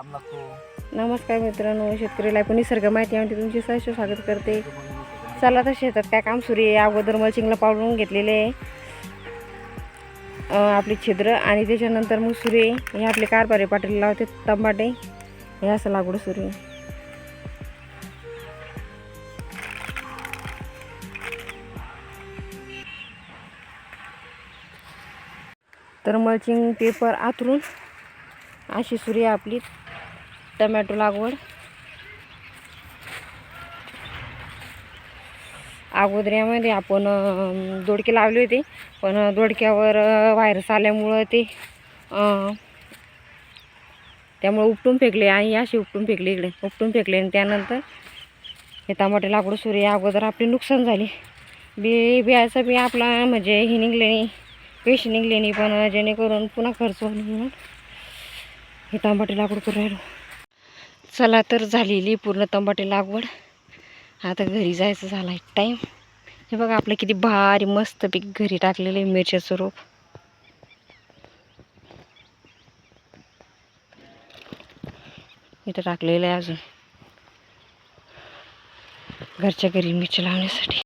काम लागतो. नमस्कार मित्रांनो शेतकरीला पण निसर्ग माहिती आहे तुमचे सहर्ष स्वागत करते. चला तर शेतात काय काम सुरू आहे अगोदर मल्चिंगला पावडून घेतलेले आहे. आपली छिद्र आणि त्याच्यानंतर मग सुरे हे आपले कारभारे पाटील लावते तंबाटे. हे असं लागवड सुरू आहे. तर मल्चिंग पेपर आतरून अशी सूर्य आहे आपली. टमॅटो लागवड. अगोदर यामध्ये आपण दोडके लावले होते पण दोडक्यावर व्हायरस आल्यामुळं ते त्यामुळे उपटून फेकले आणि असे उपटून फेकले इकडे. उपटून फेकले आणि त्यानंतर हे टमाटे लाकूड सुरू आहे. अगोदर आपली नुकसान झाली. बी बियाचा बी आपला म्हणजे हे निघले नाही पैसे निघले नाही पण जेणेकरून पुन्हा खर्च होईल म्हणून हे टमाटे लाकूड करून राहिलो. चला तर झालेली पूर्ण तंबाटे लागवड. आता घरी जायचं झाला आहे टाईम हे बघा आपलं किती भारी मस्त पीक घरी टाकलेलं आहे मिरच्याचं रोप. इथं टाकलेलं आहे अजून. घरच्या घरी मिरची लावण्यासाठी.